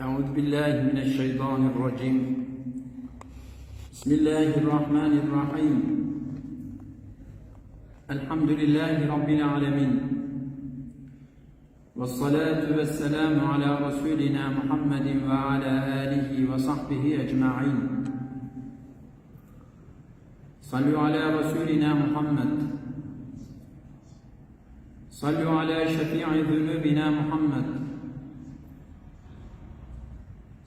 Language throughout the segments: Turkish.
أعوذ بالله من الشيطان الرجيم. بسم الله الرحمن الرحيم. الحمد لله رب العالمين. والصلاة والسلام على رسولنا محمد وعلى آله وصحبه أجمعين. صلوا على رسولنا محمد. صلوا على شفيع ذنوبنا محمد.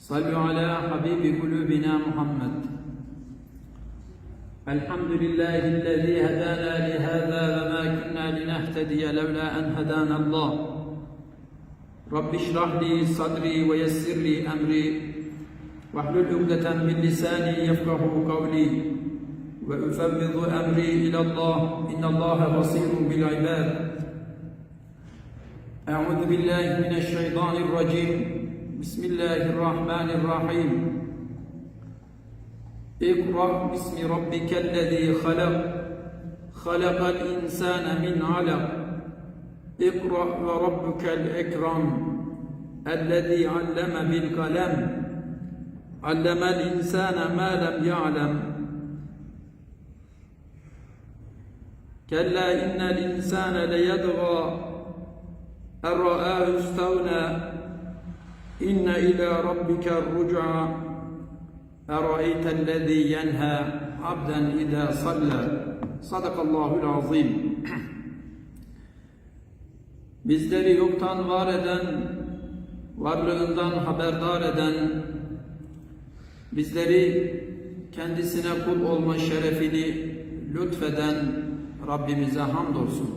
صلوا على حبيب قلوبنا محمد. الحمد لله الذي هدانا لهذا وما كنا لنهتدي لولا أن هدانا الله. رب اشرح لي صدري ويسر لي أمري. واحلل عقدة من لساني يفقه قولي. وأفوض أمري إلى الله. إن الله بصير بالعباد. أعوذ بالله من الشيطان الرجيم. بسم الله الرحمن الرحيم اقرأ باسم ربك الذي خلق خلق الإنسان من علق اقرأ وربك الأكرم الذي علم بالقلم علم الإنسان ما لم يعلم كلا إن الإنسان ليطغى أن رآه استغنى إن إلى ربك الرجعى أرأيت الذي ينهى عبدا إذا صلى صدق الله العظيم Bizleri yoktan var eden, varlığından haberdar eden, bizleri kendisine kul olma şerefini lütfeden Rabbimize hamdolsun.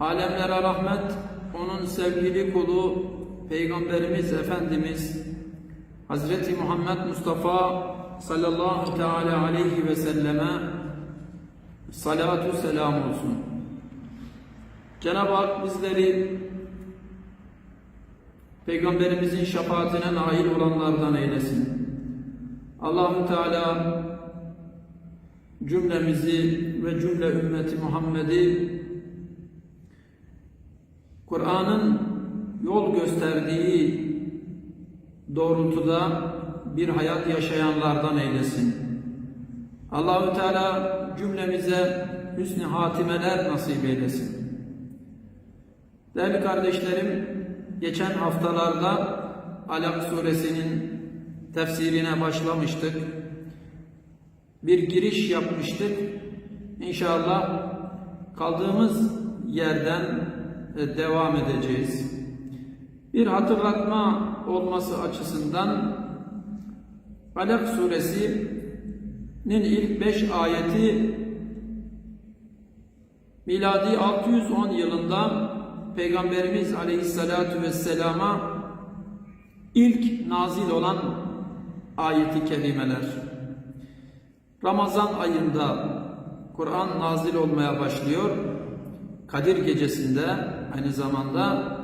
Alemlere rahmet, onun sevgili kulu, Peygamberimiz Efendimiz Hazreti Muhammed Mustafa sallallahu teala aleyhi ve selleme salatu selam olsun. Cenab-ı Hak bizleri Peygamberimizin şefaatine nail olanlardan eylesin. Allahu Teala cümlemizi ve cümle ümmeti Muhammed'i Kur'an'ın yol gösterdiği doğrultuda bir hayat yaşayanlardan eylesin. Allahü Teala cümlemize hüsnü hatimeler nasip eylesin. Değerli kardeşlerim, geçen haftalarda Alak suresinin tefsirine başlamıştık. Bir giriş yapmıştık. İnşallah kaldığımız yerden devam edeceğiz. Bir hatırlatma olması açısından Alak suresinin ilk beş ayeti miladi 610 yılında Peygamberimiz Aleyhisselatü Vesselam'a ilk nazil olan ayeti kerimeler. Ramazan ayında Kur'an nazil olmaya başlıyor. Kadir gecesinde aynı zamanda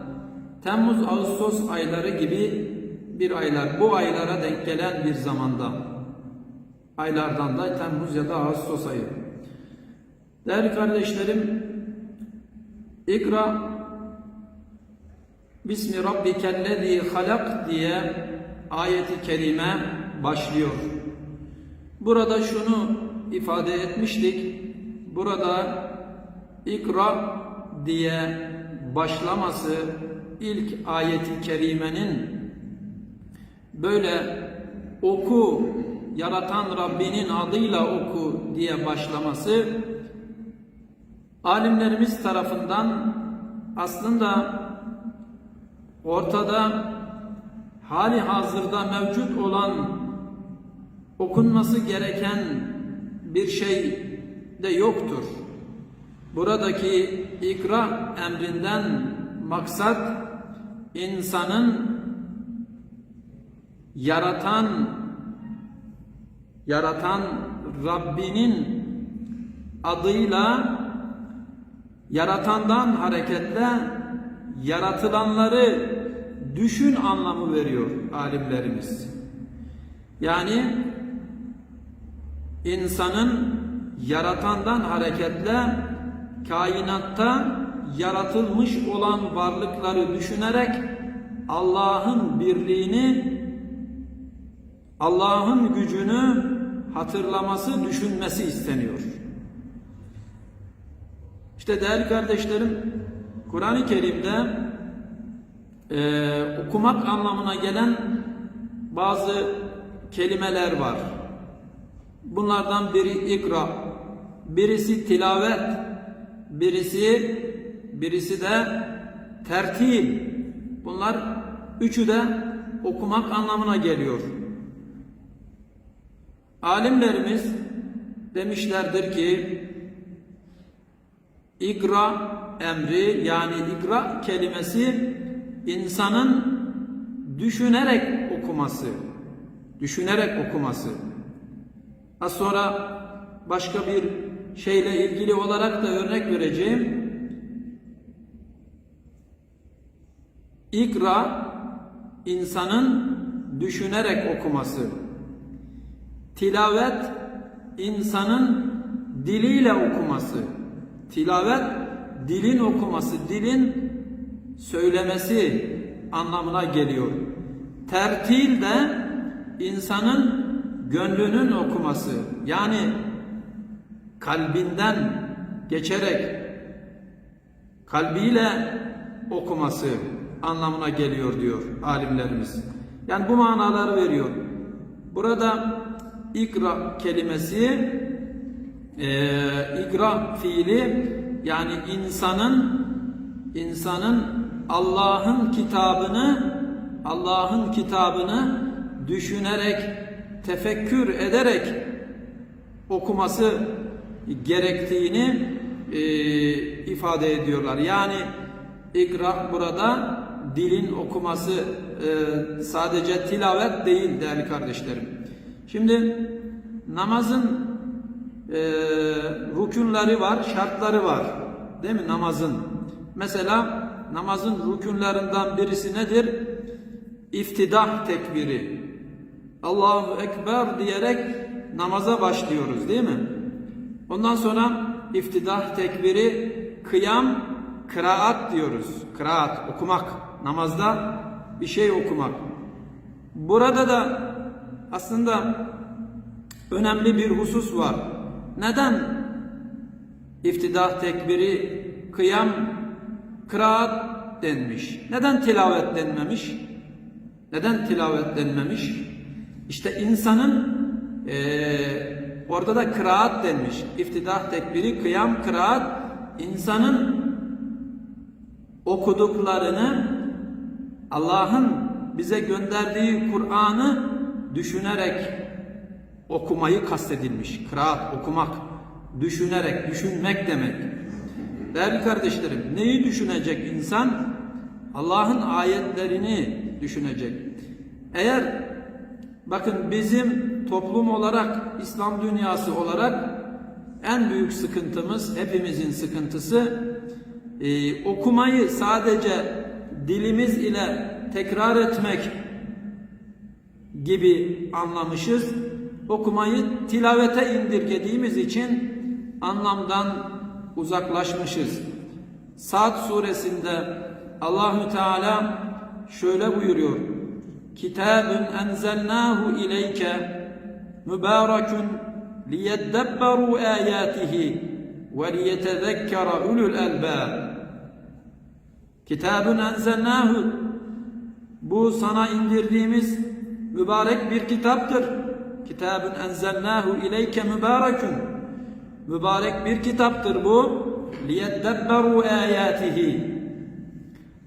Temmuz Ağustos ayları gibi bir aylar bu aylara denk gelen bir zamanda aylardan da Temmuz ya da Ağustos ayı. Değerli kardeşlerim İkra Bismi Rabbikellezi halak diye ayeti kerime başlıyor. Burada şunu ifade etmiştik. Burada ikra diye başlaması ilk ayeti kerimenin böyle oku yaratan Rabbinin adıyla oku diye başlaması alimlerimiz tarafından aslında ortada hali hazırda mevcut olan okunması gereken bir şey de yoktur. Buradaki ikra emrinden maksat insanın yaratan yaratan Rabbinin adıyla yaratandan hareketle yaratılanları düşün anlamı veriyor alimlerimiz. Yani insanın yaratandan hareketle kainatta yaratılmış olan varlıkları düşünerek Allah'ın birliğini, Allah'ın gücünü hatırlaması, düşünmesi isteniyor. İşte değerli kardeşlerim, Kur'an-ı Kerim'de e, okumak anlamına gelen bazı kelimeler var. Bunlardan biri ikra, birisi tilavet, birisi birisi de tertil. Bunlar üçü de okumak anlamına geliyor. Alimlerimiz demişlerdir ki ikra emri yani ikra kelimesi insanın düşünerek okuması. Düşünerek okuması. Az sonra başka bir şeyle ilgili olarak da örnek vereceğim. İkra insanın düşünerek okuması. Tilavet insanın diliyle okuması. Tilavet dilin okuması, dilin söylemesi anlamına geliyor. Tertil de insanın gönlünün okuması. Yani kalbinden geçerek kalbiyle okuması anlamına geliyor diyor alimlerimiz. Yani bu manaları veriyor. Burada ikra kelimesi e, ikra fiili yani insanın insanın Allah'ın kitabını Allah'ın kitabını düşünerek tefekkür ederek okuması gerektiğini e, ifade ediyorlar. Yani ikra burada dilin okuması e, sadece tilavet değil değerli kardeşlerim. Şimdi namazın e, rükünleri var, şartları var. Değil mi namazın? Mesela namazın rükünlerinden birisi nedir? İftidah tekbiri. Allahu Ekber diyerek namaza başlıyoruz değil mi? Ondan sonra iftidah tekbiri, kıyam, kıraat diyoruz. Kıraat, okumak. Namazda bir şey okumak. Burada da aslında önemli bir husus var. Neden iftidah tekbiri, kıyam, kıraat denmiş? Neden tilavet denmemiş? Neden tilavet denmemiş? İşte insanın ee, orada da kıraat denmiş. İftidah tekbiri, kıyam, kıraat insanın okuduklarını Allah'ın bize gönderdiği Kur'an'ı düşünerek okumayı kastedilmiş. Kıraat, okumak, düşünerek, düşünmek demek. Değerli kardeşlerim, neyi düşünecek insan? Allah'ın ayetlerini düşünecek. Eğer bakın bizim toplum olarak, İslam dünyası olarak en büyük sıkıntımız, hepimizin sıkıntısı e, okumayı sadece dilimiz ile tekrar etmek gibi anlamışız. Okumayı tilavete indirgediğimiz için anlamdan uzaklaşmışız. Saat suresinde Allahü Teala şöyle buyuruyor. Kitabun enzelnahu ileyke mübarekun liyeddebberu ayatihi ve liyetezekkera ulul elbab. Kitabun enzelnahu bu sana indirdiğimiz mübarek bir kitaptır. Kitabun enzelnahu ileyke mübarekun. Mübarek bir kitaptır bu. Liyeddebberu ayatihi.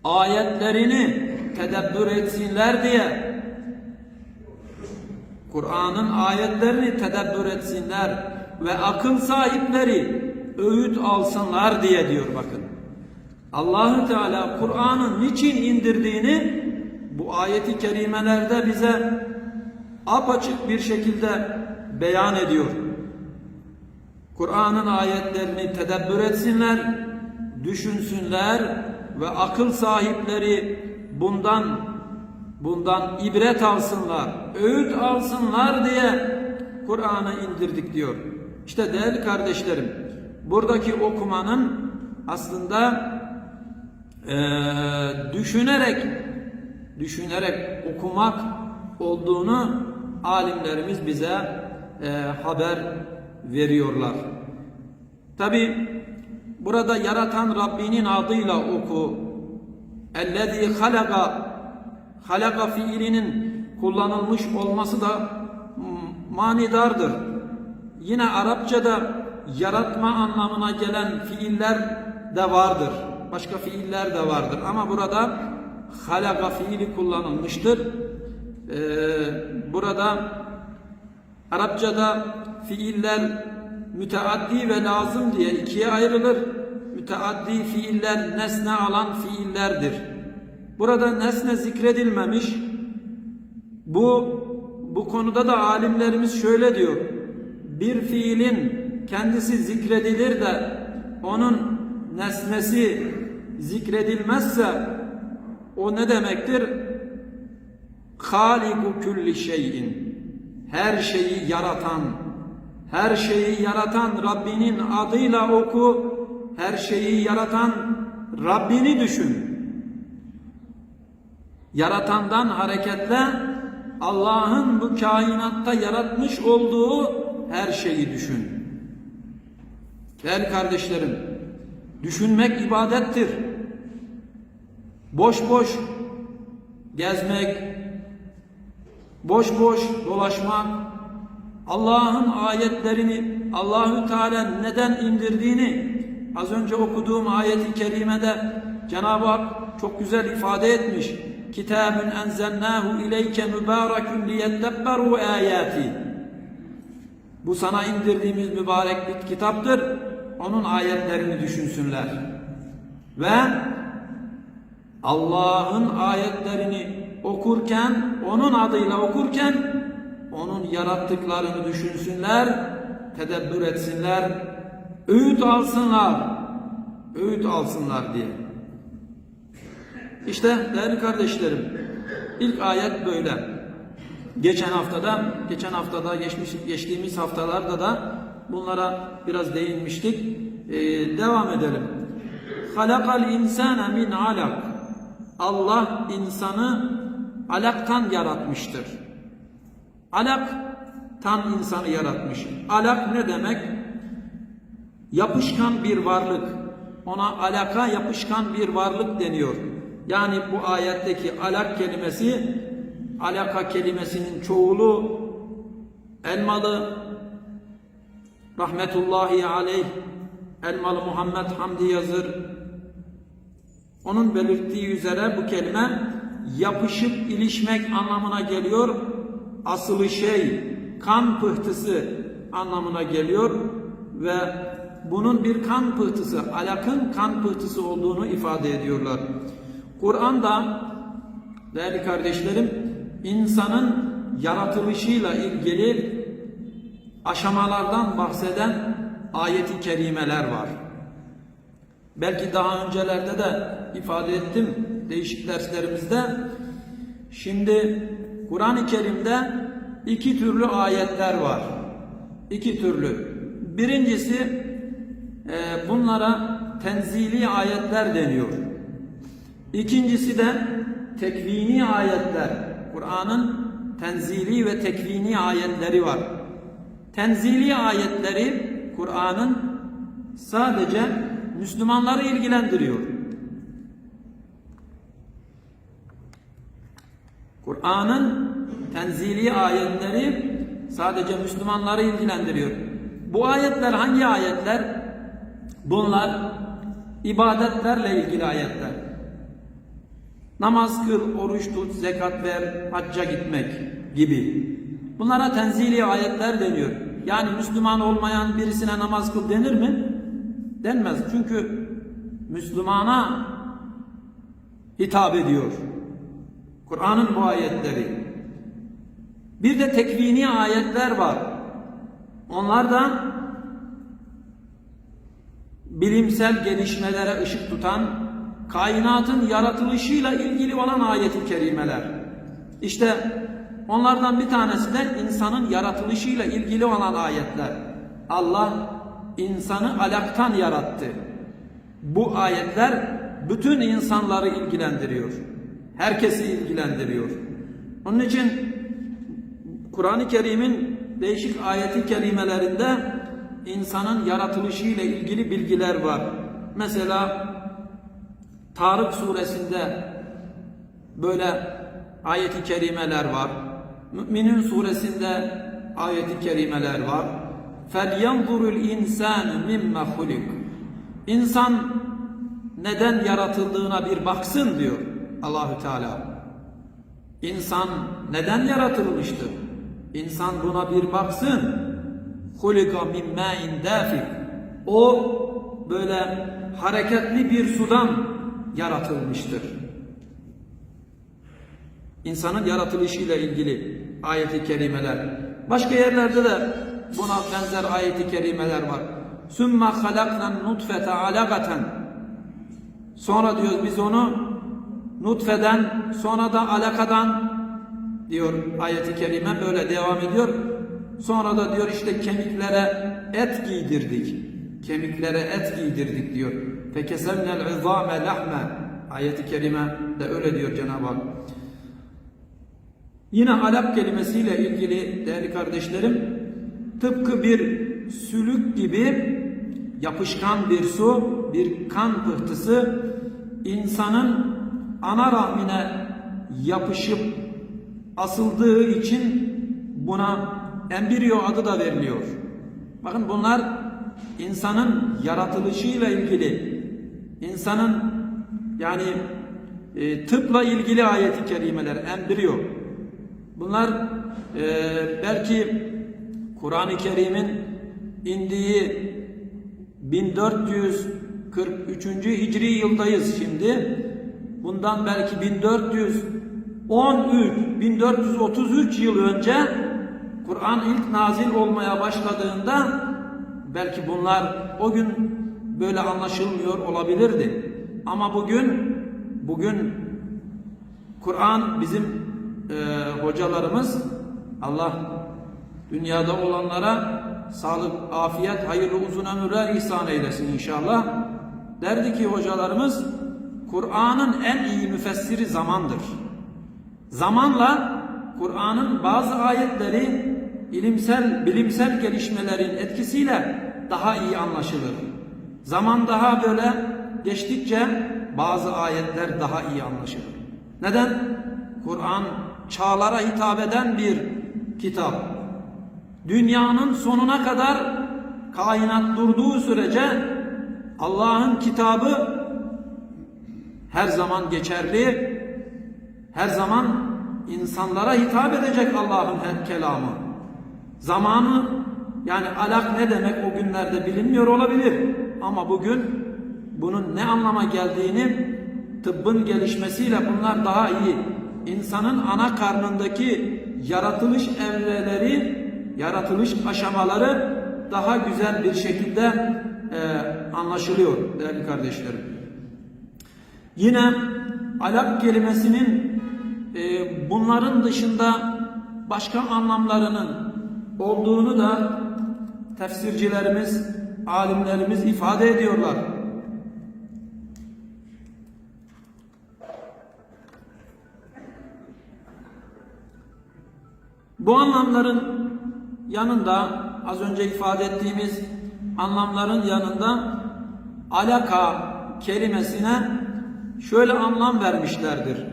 Ayetlerini tedebbür etsinler diye Kur'an'ın ayetlerini tedebbür etsinler ve akıl sahipleri öğüt alsınlar diye diyor bakın. Allahü Teala Kur'an'ın niçin indirdiğini bu ayeti kerimelerde bize apaçık bir şekilde beyan ediyor. Kur'an'ın ayetlerini tedebbür etsinler, düşünsünler ve akıl sahipleri bundan bundan ibret alsınlar, öğüt alsınlar diye Kur'an'ı indirdik diyor. İşte değerli kardeşlerim, buradaki okumanın aslında e, düşünerek düşünerek okumak olduğunu alimlerimiz bize e, haber veriyorlar. Tabi burada yaratan Rabbinin adıyla oku. Ellezî halaka halaka fiilinin kullanılmış olması da manidardır. Yine Arapçada yaratma anlamına gelen fiiller de vardır. Başka fiiller de vardır. Ama burada halaka fiili kullanılmıştır. Ee, burada Arapçada fiiller müteaddi ve lazım diye ikiye ayrılır. Müteaddi fiiller nesne alan fiillerdir. Burada nesne zikredilmemiş. Bu bu konuda da alimlerimiz şöyle diyor. Bir fiilin kendisi zikredilir de onun nesnesi zikredilmezse o ne demektir? Haliku külli şeyin. Her şeyi yaratan, her şeyi yaratan Rabbinin adıyla oku. Her şeyi yaratan Rabbini düşün. Yaratandan hareketle Allah'ın bu kainatta yaratmış olduğu her şeyi düşün. Değerli kardeşlerim, düşünmek ibadettir. Boş boş gezmek, boş boş dolaşmak, Allah'ın ayetlerini, Allahü Teala neden indirdiğini az önce okuduğum ayeti kerimede Cenab-ı Hak çok güzel ifade etmiş. Kitabun enzelnahu ileyke mübarekun liyedebberu ayati. Bu sana indirdiğimiz mübarek bir kitaptır. Onun ayetlerini düşünsünler. Ve Allah'ın ayetlerini okurken, onun adıyla okurken onun yarattıklarını düşünsünler, tedebbür etsinler, öğüt alsınlar, öğüt alsınlar diye. İşte değerli kardeşlerim, ilk ayet böyle. Geçen haftada, geçen haftada geçmiş geçtiğimiz haftalarda da bunlara biraz değinmiştik. Ee, devam edelim. Halakal insane min alak. Allah insanı alaktan yaratmıştır. Alaktan insanı yaratmış. Alak ne demek? Yapışkan bir varlık. Ona alaka yapışkan bir varlık deniyor. Yani bu ayetteki alak kelimesi alaka kelimesinin çoğulu Elmalı rahmetullahi aleyh Elmalı Muhammed Hamdi Yazır onun belirttiği üzere bu kelime yapışıp ilişmek anlamına geliyor. Asılı şey kan pıhtısı anlamına geliyor ve bunun bir kan pıhtısı, alakın kan pıhtısı olduğunu ifade ediyorlar. Kur'an'da değerli kardeşlerim insanın yaratılışıyla ilgili aşamalardan bahseden ayeti kerimeler var. Belki daha öncelerde de ifade ettim değişik derslerimizde. Şimdi Kur'an-ı Kerim'de iki türlü ayetler var. İki türlü. Birincisi e, bunlara tenzili ayetler deniyor. İkincisi de tekvini ayetler. Kur'an'ın tenzili ve tekvini ayetleri var. Tenzili ayetleri Kur'an'ın sadece Müslümanları ilgilendiriyor. Kur'an'ın tenzili ayetleri sadece Müslümanları ilgilendiriyor. Bu ayetler hangi ayetler? Bunlar ibadetlerle ilgili ayetler. Namaz kıl, oruç tut, zekat ver, hacca gitmek gibi. Bunlara tenzili ayetler deniyor. Yani Müslüman olmayan birisine namaz kıl denir mi? Denmez. Çünkü Müslümana hitap ediyor. Kur'an'ın bu ayetleri. Bir de tekvini ayetler var. Onlar da bilimsel gelişmelere ışık tutan kainatın yaratılışıyla ilgili olan ayet-i kerimeler. İşte onlardan bir tanesi de insanın yaratılışıyla ilgili olan ayetler. Allah insanı alaktan yarattı. Bu ayetler bütün insanları ilgilendiriyor. Herkesi ilgilendiriyor. Onun için Kur'an-ı Kerim'in değişik ayeti kelimelerinde insanın yaratılışı ile ilgili bilgiler var. Mesela Tarık suresinde böyle ayeti kerimeler var. Müminun suresinde ayeti kerimeler var. فَلْيَنْظُرُ الْاِنْسَانُ مِمَّ خُلِقُ İnsan neden yaratıldığına bir baksın diyor Allahü Teala. İnsan neden yaratılmıştır? İnsan buna bir baksın. Hulika min ma'in dafik. O böyle hareketli bir sudan yaratılmıştır. İnsanın yaratılışıyla ilgili ayeti kerimeler. Başka yerlerde de buna benzer ayeti kerimeler var. Sümme halakna nutfete alagaten. Sonra diyoruz biz onu nutfeden sonra da alakadan diyor ayeti kerime böyle devam ediyor. Sonra da diyor işte kemiklere et giydirdik. Kemiklere et giydirdik diyor. Fekesevnel izame lahme. Ayeti kerime de öyle diyor Cenab-ı Hak. Yine alak kelimesiyle ilgili değerli kardeşlerim tıpkı bir sülük gibi yapışkan bir su, bir kan pıhtısı insanın ana rahmine yapışıp asıldığı için buna embriyo adı da veriliyor. Bakın bunlar insanın yaratılışıyla ilgili, insanın yani e, tıpla ilgili ayeti kerimeler, embriyo. Bunlar e, belki Kur'an-ı Kerim'in indiği 1443. Hicri yıldayız şimdi. Bundan belki 1413, 1433 yıl önce Kur'an ilk nazil olmaya başladığında belki bunlar o gün böyle anlaşılmıyor olabilirdi. Ama bugün bugün Kur'an bizim e, hocalarımız Allah dünyada olanlara sağlık, afiyet, hayırlı uzun ömürler ihsan eylesin inşallah. Derdi ki hocalarımız Kur'an'ın en iyi müfessiri zamandır. Zamanla Kur'an'ın bazı ayetleri ilimsel, bilimsel gelişmelerin etkisiyle daha iyi anlaşılır. Zaman daha böyle geçtikçe bazı ayetler daha iyi anlaşılır. Neden? Kur'an çağlara hitap eden bir kitap. Dünyanın sonuna kadar kainat durduğu sürece Allah'ın kitabı her zaman geçerli, her zaman insanlara hitap edecek Allah'ın kelamı. Zamanı yani alak ne demek o günlerde bilinmiyor olabilir. Ama bugün bunun ne anlama geldiğini tıbbın gelişmesiyle bunlar daha iyi. İnsanın ana karnındaki yaratılış evreleri, yaratılış aşamaları daha güzel bir şekilde e, anlaşılıyor değerli kardeşlerim. Yine alak kelimesinin e, bunların dışında başka anlamlarının olduğunu da tefsircilerimiz, alimlerimiz ifade ediyorlar. Bu anlamların yanında az önce ifade ettiğimiz anlamların yanında alaka kelimesine şöyle anlam vermişlerdir.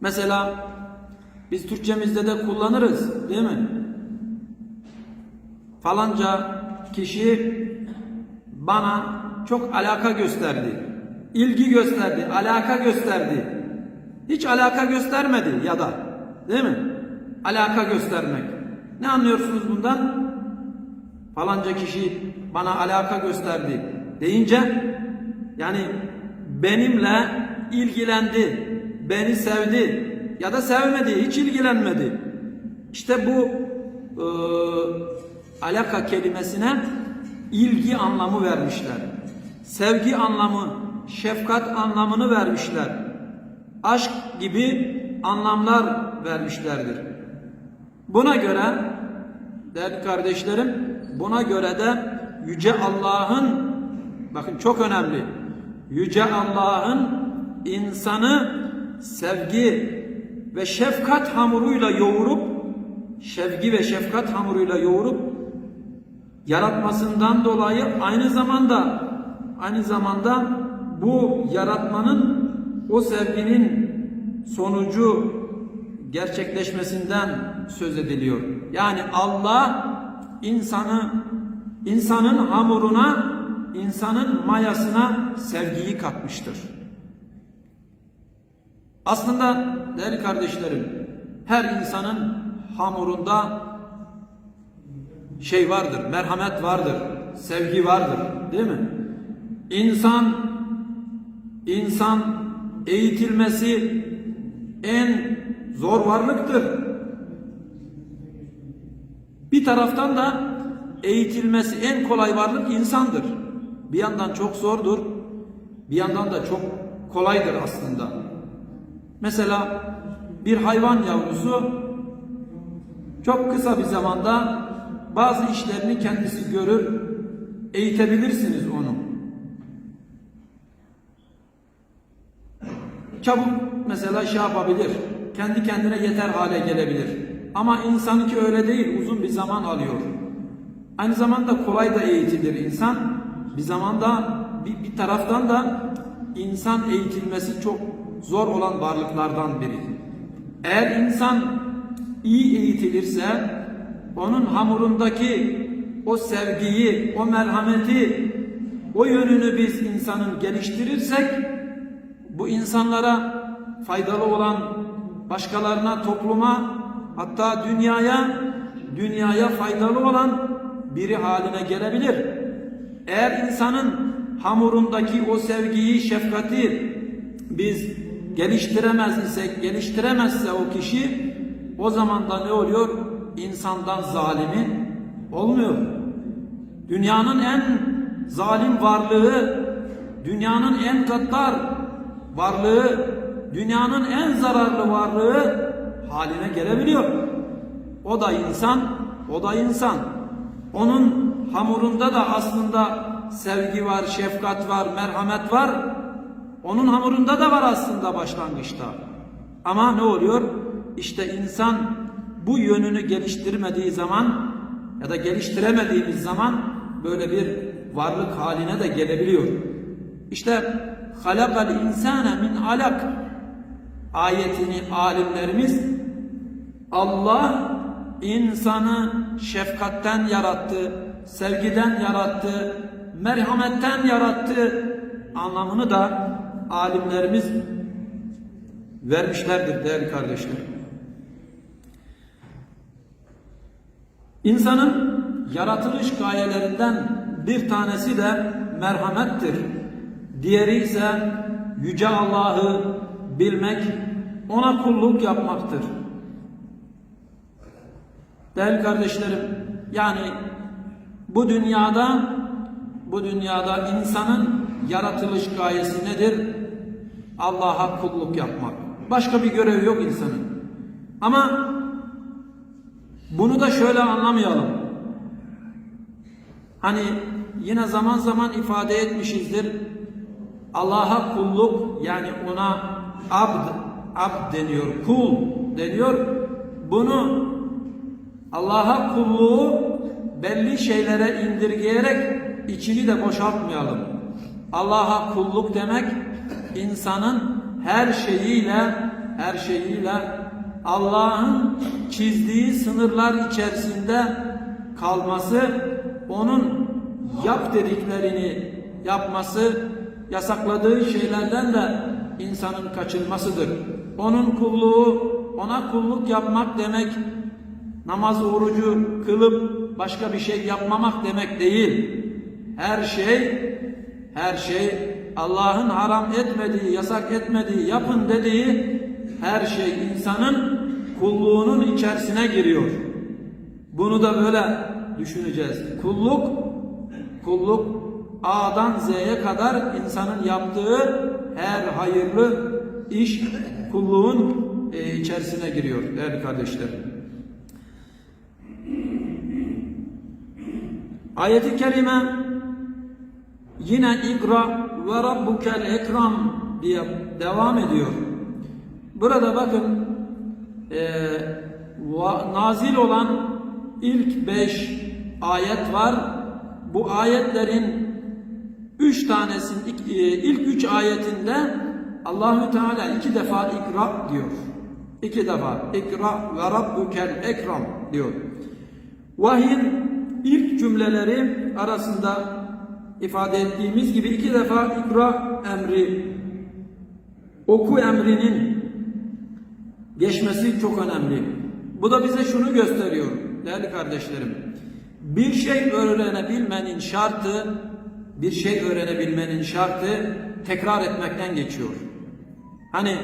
Mesela biz Türkçemizde de kullanırız değil mi? Falanca kişi bana çok alaka gösterdi. ilgi gösterdi, alaka gösterdi. Hiç alaka göstermedi ya da değil mi? Alaka göstermek. Ne anlıyorsunuz bundan? Falanca kişi bana alaka gösterdi deyince yani benimle ilgilendi, beni sevdi ya da sevmedi, hiç ilgilenmedi. İşte bu e, alaka kelimesine ilgi anlamı vermişler. Sevgi anlamı, şefkat anlamını vermişler. Aşk gibi anlamlar vermişlerdir. Buna göre değerli kardeşlerim, buna göre de Yüce Allah'ın bakın çok önemli. Yüce Allah'ın insanı sevgi ve şefkat hamuruyla yoğurup sevgi ve şefkat hamuruyla yoğurup yaratmasından dolayı aynı zamanda aynı zamanda bu yaratmanın o sevginin sonucu gerçekleşmesinden söz ediliyor. Yani Allah insanı insanın hamuruna, insanın mayasına sevgiyi katmıştır. Aslında değerli kardeşlerim, her insanın hamurunda şey vardır, merhamet vardır, sevgi vardır, değil mi? İnsan insan eğitilmesi en zor varlıktır. Bir taraftan da eğitilmesi en kolay varlık insandır. Bir yandan çok zordur, bir yandan da çok kolaydır aslında. Mesela bir hayvan yavrusu çok kısa bir zamanda bazı işlerini kendisi görür, eğitebilirsiniz onu. Çabuk mesela şey yapabilir, kendi kendine yeter hale gelebilir. Ama insanınki öyle değil, uzun bir zaman alıyor. Aynı zamanda kolay da eğitilir insan. Bir zamanda bir, bir taraftan da insan eğitilmesi çok zor olan varlıklardan biri. Eğer insan iyi eğitilirse onun hamurundaki o sevgiyi, o merhameti, o yönünü biz insanın geliştirirsek bu insanlara faydalı olan başkalarına, topluma hatta dünyaya dünyaya faydalı olan biri haline gelebilir. Eğer insanın hamurundaki o sevgiyi, şefkati biz geliştiremez isek, geliştiremezse o kişi o zaman da ne oluyor? İnsandan zalimi olmuyor. Dünyanın en zalim varlığı, dünyanın en gaddar varlığı, dünyanın en zararlı varlığı haline gelebiliyor. O da insan, o da insan. Onun hamurunda da aslında sevgi var, şefkat var, merhamet var. Onun hamurunda da var aslında başlangıçta. Ama ne oluyor? İşte insan bu yönünü geliştirmediği zaman ya da geliştiremediğimiz zaman böyle bir varlık haline de gelebiliyor. İşte halakal insane min alak ayetini alimlerimiz Allah insanı şefkatten yarattı, sevgiden yarattı, merhametten yarattı anlamını da alimlerimiz vermişlerdir değerli kardeşler. İnsanın yaratılış gayelerinden bir tanesi de merhamettir. Diğeri ise yüce Allah'ı bilmek, ona kulluk yapmaktır. Değerli kardeşlerim, yani bu dünyada bu dünyada insanın yaratılış gayesi nedir? Allah'a kulluk yapmak. Başka bir görev yok insanın. Ama bunu da şöyle anlamayalım. Hani yine zaman zaman ifade etmişizdir. Allah'a kulluk yani ona abd, abd deniyor, kul deniyor. Bunu Allah'a kulluğu belli şeylere indirgeyerek içini de boşaltmayalım. Allah'a kulluk demek insanın her şeyiyle her şeyiyle Allah'ın çizdiği sınırlar içerisinde kalması, onun yap dediklerini yapması, yasakladığı şeylerden de insanın kaçınmasıdır. Onun kulluğu, ona kulluk yapmak demek namaz orucu kılıp başka bir şey yapmamak demek değil. Her şey her şey Allah'ın haram etmediği, yasak etmediği, yapın dediği her şey insanın kulluğunun içerisine giriyor. Bunu da böyle düşüneceğiz. Kulluk kulluk A'dan Z'ye kadar insanın yaptığı her hayırlı iş kulluğun e, içerisine giriyor değerli kardeşlerim. Ayet-i kerime yine ikra ve rabbukel ekram diye devam ediyor. Burada bakın e, nazil olan ilk beş ayet var. Bu ayetlerin üç tanesinin ilk, e, ilk üç ayetinde Allahü Teala iki defa ikra diyor. İki defa ikra ve rabbukel ekram diyor. Vahyin ilk cümleleri arasında ifade ettiğimiz gibi iki defa ikra emri oku emrinin geçmesi çok önemli. Bu da bize şunu gösteriyor değerli kardeşlerim. Bir şey öğrenebilmenin şartı bir şey öğrenebilmenin şartı tekrar etmekten geçiyor. Hani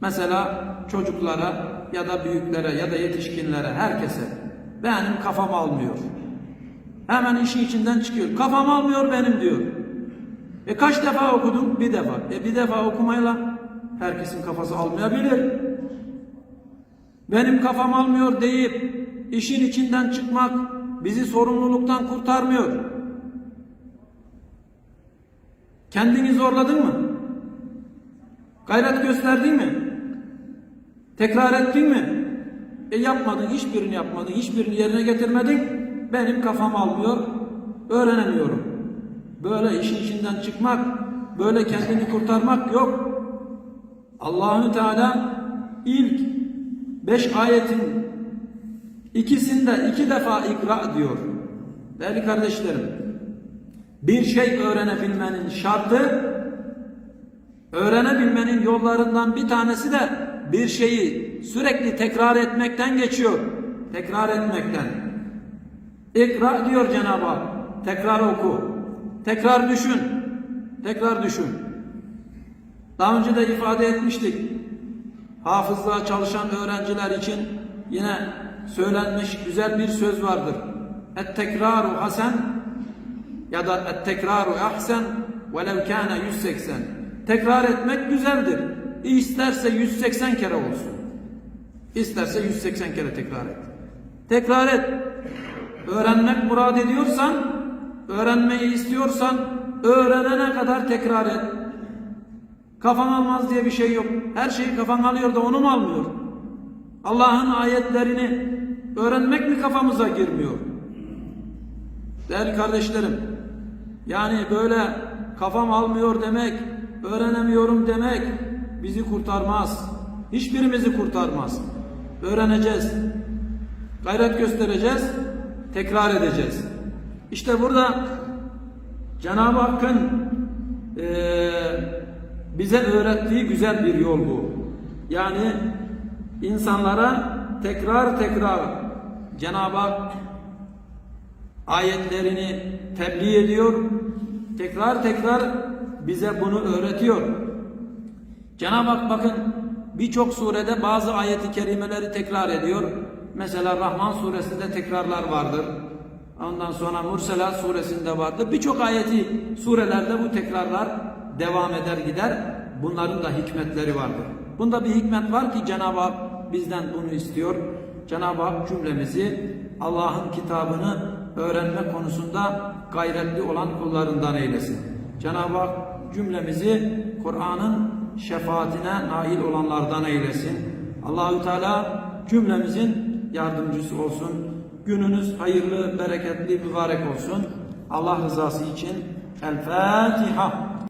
mesela çocuklara ya da büyüklere ya da yetişkinlere herkese benim kafam almıyor. Hemen işin içinden çıkıyor. Kafam almıyor benim diyor. E kaç defa okudun? Bir defa. E bir defa okumayla herkesin kafası almayabilir. Benim kafam almıyor deyip işin içinden çıkmak bizi sorumluluktan kurtarmıyor. Kendini zorladın mı? Gayret gösterdin mi? Tekrar ettin mi? E yapmadın, hiçbirini yapmadın, hiçbirini yerine getirmedin. Benim kafam almıyor, öğrenemiyorum. Böyle işin içinden çıkmak, böyle kendini kurtarmak yok. Allahü Teala ilk beş ayetin ikisinde iki defa ikra diyor. Değerli kardeşlerim, bir şey öğrenebilmenin şartı, öğrenebilmenin yollarından bir tanesi de bir şeyi sürekli tekrar etmekten geçiyor. Tekrar etmekten. İkra diyor Cenab-ı Hak. Tekrar oku. Tekrar düşün. Tekrar düşün. Daha önce de ifade etmiştik. Hafızlığa çalışan öğrenciler için yine söylenmiş güzel bir söz vardır. Et tekraru hasen ya da et tekraru ahsen velev kâne 180. Tekrar etmek güzeldir. İsterse 180 kere olsun. İsterse 180 kere tekrar et. Tekrar et. Öğrenmek murad ediyorsan, öğrenmeyi istiyorsan, öğrenene kadar tekrar et. Kafan almaz diye bir şey yok. Her şeyi kafan alıyor da onu mu almıyor? Allah'ın ayetlerini öğrenmek mi kafamıza girmiyor? Değerli kardeşlerim, yani böyle kafam almıyor demek, öğrenemiyorum demek bizi kurtarmaz. Hiçbirimizi kurtarmaz. Öğreneceğiz. Gayret göstereceğiz. Tekrar edeceğiz. İşte burada Cenab-ı Hakk'ın eee, bize öğrettiği güzel bir yol bu. Yani insanlara tekrar tekrar Cenab-ı Hak ayetlerini tebliğ ediyor. Tekrar tekrar bize bunu öğretiyor. Cenab-ı Hak bakın birçok surede bazı ayeti kerimeleri tekrar ediyor. Mesela Rahman suresinde tekrarlar vardır. Ondan sonra Murselat suresinde vardır. Birçok ayeti surelerde bu tekrarlar devam eder gider. Bunların da hikmetleri vardır. Bunda bir hikmet var ki Cenab-ı Hak bizden bunu istiyor. Cenab-ı Hak cümlemizi Allah'ın kitabını öğrenme konusunda gayretli olan kullarından eylesin. Cenab-ı Hak cümlemizi Kur'an'ın şefaatine nail olanlardan eylesin. Allahü Teala cümlemizin yardımcısı olsun. Gününüz hayırlı, bereketli, mübarek olsun. Allah rızası için El Fatiha.